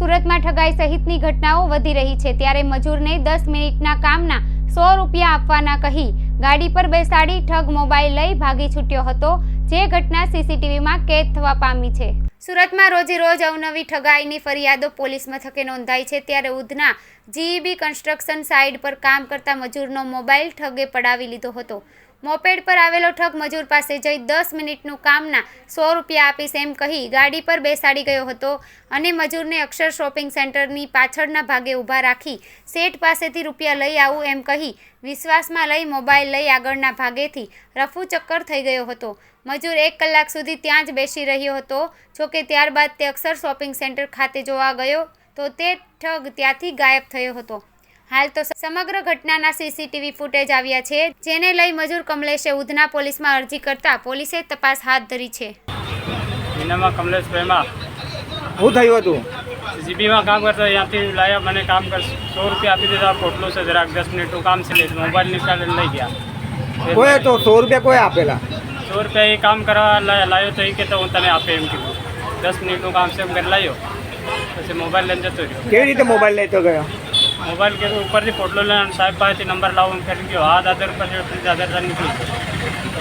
સુરતમાં ઠગાઈ સહિતની ઘટનાઓ વધી રહી છે. ત્યારે મજૂરને દસ મિનિટના કામના સો રૂપિયા આપવાના કહી ગાડી પર બેસાડી ઠગ મોબાઈલ લઈ ભાગી છૂટ્યો હતો. જે ઘટના સીસીટીવીમાં કેદ થવા પામી છે. સુરતમાં રોજે રોજ અવનવી ઠગાઈની ફરિયાદો પોલીસ મથકે નોંધાઈ છે. ત્યારે ઉધના જીઈબી કન્સ્ટ્રક્શન સાઇટ પર કામ કરતા મજૂરનો મોબાઈલ ઠગે પડાવી લીધો હતો. મોપેડ પર આવેલો ઠગ મજૂર પાસે જઈ દસ મિનિટનું કામના સો રૂપિયા આપીશ એમ કહી ગાડી પર બેસાડી ગયો હતો અને મજૂરને અક્ષર શોપિંગ સેન્ટરની પાછળના ભાગે ઊભા રાખી શેઠ પાસેથી રૂપિયા લઈ આવું એમ કહી વિશ્વાસમાં લઈ મોબાઈલ લઈ આગળના ભાગેથી રફુ ચક્કર થઈ ગયો હતો. મજૂર એક કલાક સુધી ત્યાં જ બેસી રહ્યો હતો. જોકે ત્યારબાદ તે અક્ષર શોપિંગ સેન્ટર ખાતે જોવા ગયો તો તે ઠગ ત્યાંથી ગાયબ થયો હતો. હાલ તો સમગ્ર ઘટનાના સીસીટીવી ફૂટેજ આવ્યા છે જેને લઈ મજૂર કમલેશે ઉધના પોલીસમાં અરજી કરતા પોલીસે તપાસ હાથ ધરી છે. એનામાં કમલેશ પ્રેમા શું થયું હતું? જીબીમાં કામ કરતો ત્યાંથી લાયા મને કામ કર સો રૂપિયા આપી દીધા પોટલું છે જરાક દસ મિનિટનું કામ છે મોબાઈલ નીકાળીને લઈ ગયા. કોઈ તો સો રૂપિયા કોઈ આપેલા? સો રૂપિયા એ કામ કરવા લાવ્યો તો એ કે તો હું તને આપે એમ કીધું. દસ મિનિટનું કામ છે એમ કરી લાવ્યો પછી મોબાઈલ લઈને જતો રહ્યો. કેવી રીતે મોબાઈલ લેતો ગયો? મોબાઈલ કે ઉપરથી પોટલો લઈને સાહેબ પાસેથી નંબર લાવો, એમ કરી ગયો હાથ આધાર પર હજાર નીકળી